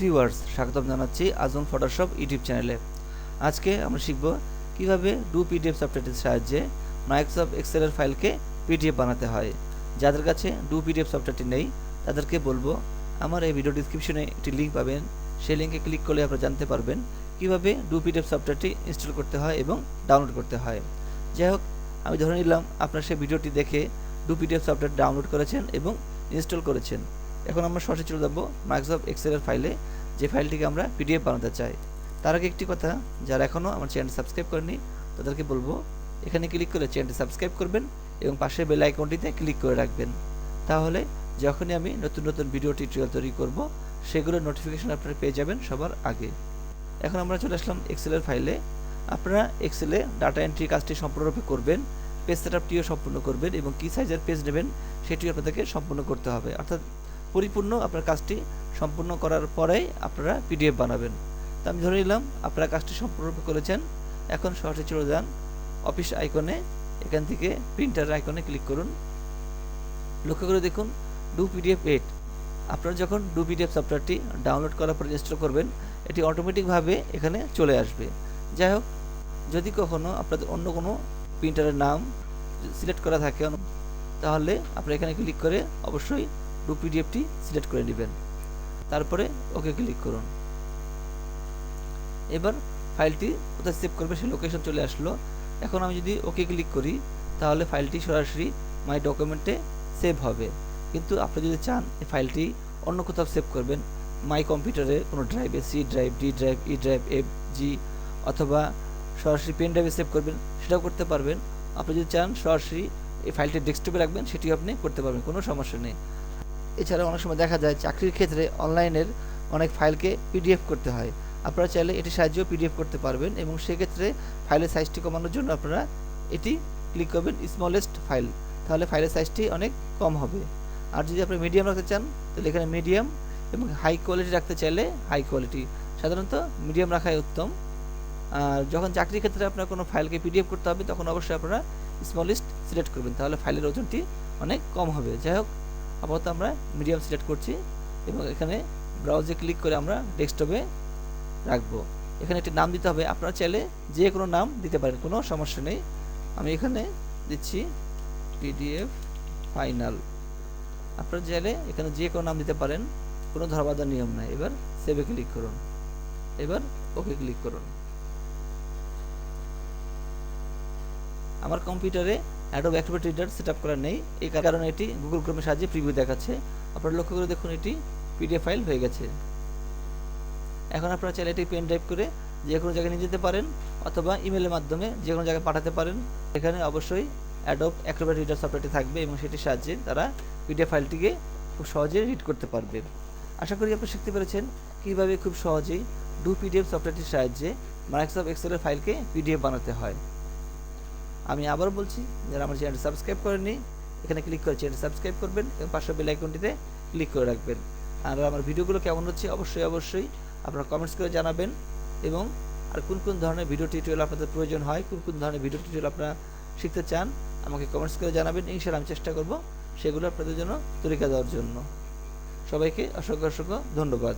Viewers স্বাগতম জানাচ্ছি আজম Photoshop YouTube চ্যানেলে। আজকে আমরা শিখব কীভাবে ডু পিডিএফ সফটওয়্যারটির সাহায্যে মাইক্রোসফট এক্সেলের ফাইলকে পিডিএফ বানাতে হয়। যাদের কাছে ডু পিডিএফ সফটওয়্যারটি নেই, তাদেরকে বলব, আমার এই ভিডিও ডিসক্রিপশনে একটি লিঙ্ক পাবেন। সেই লিঙ্কে ক্লিক করলে আপনারা জানতে পারবেন কীভাবে ডু পিডিএফ সফটওয়্যারটি ইনস্টল করতে হয় এবং ডাউনলোড করতে হয়। যাই হোক, আমি ধরে নিলাম আপনার সেই ভিডিওটি দেখে ডু পিডিএফ সফটওয়্যার ডাউনলোড করেছেন এবং ইনস্টল করেছেন। এখন আমরা সরাসরি চলে যাব মাইক্রোসফট এক্সেলের ফাইলে যে ফাইলটিকে আমরা পিডিএফ বানাতে চাই। তার আগে একটি কথা, যারা এখনও আমার চ্যানেলটি সাবস্ক্রাইব করেনি তাদেরকে বলব, এখানে ক্লিক করে চ্যানেলটি সাবস্ক্রাইব করবেন এবং পাশের বেল আইকনটিতে ক্লিক করে রাখবেন। তাহলে যখনই আমি নতুন নতুন ভিডিও টিউটোরিয়াল তৈরি করব, সেগুলোর নোটিফিকেশন আপনারা পেয়ে যাবেন সবার আগে। এখন আমরা চলে আসলাম এক্সেলের ফাইলে আপনারা এক্সেলে ডাটা এন্ট্রি কাজটি সম্পূর্ণরূপে করবেন পেজ সেটআপটিও সম্পূর্ণ করবেন এবং কী সাইজের পেজ নেবেন, সেটিও আপনাদেরকে সম্পূর্ণ করতে হবে। অর্থাৎ পরিপূর্ণ আপনার কাজটি সম্পূর্ণ করার পরেই আপনারা পিডিএফ বানাবেন। তো আমি ধরে নিলাম, আপনারা কাজটি সম্পূর্ণরূপে করেছেন। এখন সরাসরি চলে যান অফিস আইকনে, এখান থেকে প্রিন্টার আইকনে ক্লিক করুন। লক্ষ্য করে দেখুন, ডু পিডিএফ এইট। আপনারা যখন ডু পিডিএফ সফটওয়্যারটি ডাউনলোড করার পর ইনস্টল করবেন, এটি অটোমেটিকভাবে এখানে চলে আসবে। যাই হোক, যদি কখনও আপনাদের অন্য কোনো প্রিন্টারের নাম সিলেক্ট করা থাকে, তাহলে আপনারা এখানে ক্লিক করে অবশ্যই ডু পিডিএফটি সিলেক্ট করে নেবেন। তারপরে ওকে ক্লিক করুন। এবার ফাইলটি কোথায় সেভ করবে সেই লোকেশন চলে আসলো। এখন আমি যদি ওকে ক্লিক করি, তাহলে ফাইলটি সরাসরি মাই ডকুমেন্টে সেভ হবে। কিন্তু আপনি যদি চান এই ফাইলটি অন্য কোথাও সেভ করবেন, মাই কম্পিউটারে কোনো ড্রাইভে C drive, D drive, E drive, F, G অথবা সরাসরি পেন ড্রাইভে সেভ করবেন, সেটাও করতে পারবেন। আপনি যদি চান সরাসরি এই ফাইলটি ডেস্কটপে রাখবেন, সেটিও আপনি করতে পারবেন, কোনো সমস্যা নেই। এছাড়া অনেক সময় দেখা যায় চাকরির ক্ষেত্রে অনলাইনের অনেক ফাইলকে পিডিএফ করতে হয়। আপনারা চাইলে এটি সাহায্যেও পিডিএফ করতে পারবেন এবং সেক্ষেত্রে ফাইলের সাইজটি কমানোর জন্য আপনারা এটি ক্লিক করবেন স্মলেস্ট ফাইল তাহলে ফাইলের সাইজটি অনেক কম হবে। আর যদি আপনি মিডিয়াম রাখতে চান, তাহলে এখানে মিডিয়াম এবং হাই কোয়ালিটি রাখতে চাইলে হাই কোয়ালিটি সাধারণত মিডিয়াম রাখাই উত্তম। আর যখন চাকরির ক্ষেত্রে আপনার কোনো ফাইলকে পিডিএফ করতে হবে, তখন অবশ্যই আপনারা স্মলেস্ট সিলেক্ট করবেন, তাহলে ফাইলের ওজনটি অনেক কম হবে। যাই হোক আপাতত আমরা মিডিয়াম সিলেক্ট করছি এবং এখানে ব্রাউজে ক্লিক করে আমরা ডেস্কটপে রাখব। এখানে একটি নাম দিতে হবে। আপনারা চাইলে যে কোনো নাম দিতে পারেন, কোনো সমস্যা নেই। আমি এখানে দিচ্ছি পিডিএফ ফাইনাল আপনারা চাইলে এখানে যে কোনো নাম দিতে পারেন, কোনো ধরাবাধার নিয়ম নাই। এবার সেভে ক্লিক করুন। এবার ওকে ক্লিক করুন। আমার কম্পিউটারে Adobe activate reader set up করা নেই। এই কারণে এটি গুগল ক্রোমের সাহায্যে প্রিভিউ দেখাচ্ছে। আপনারা লক্ষ্য করে দেখুন, এটি পিডিএফ ফাইল হয়ে গেছে। এখন আপনারা চাইলে এটি পেন ড্রাইভ করে যে কোনো জায়গায় নিয়ে যেতে পারেন অথবা ইমেলের মাধ্যমে যে কোনো জায়গায় পাঠাতে পারেন। এখানে অবশ্যই অ্যাডোব অ্যাক্রোব্যাট রিডার সফটওয়্যারটি থাকবে এবং সেটির সাহায্যে তারা পিডিএফ ফাইলটিকে খুব সহজে রিড করতে পারবে। আশা করি আপনি শিখতে পেরেছেন কীভাবে খুব সহজেই ডু পিডিএফ সফটওয়্যারটির সাহায্যে মাইক্রোসফট এক্সেলের ফাইলকে পিডিএফ বানাতে হয়। আমি আবার বলছি, যারা আমার চ্যানেলটি সাবস্ক্রাইব করেননি, এখানে ক্লিক করে চ্যানেলটি সাবস্ক্রাইব করবেন এবং পাশের বেল আইকনটিতে ক্লিক করে রাখবেন। আর আমার ভিডিওগুলো কেমন হচ্ছে অবশ্যই অবশ্যই আপনারা কমেন্টস করে জানাবেন এবং আর কোন কোন ধরনের ভিডিও টিউটোরিয়াল আপনাদের প্রয়োজন হয়, কোন কোন ধরনের ভিডিও টিউটোরিয়াল আপনারা শিখতে চান, আমাকে কমেন্টস করে জানাবেন। ইনশাআল্লাহ আমি চেষ্টা করব সেগুলো আপনাদের জন্য তরিকা দেওয়ার জন্য। সবাইকে অসংখ্য অসংখ্য ধন্যবাদ।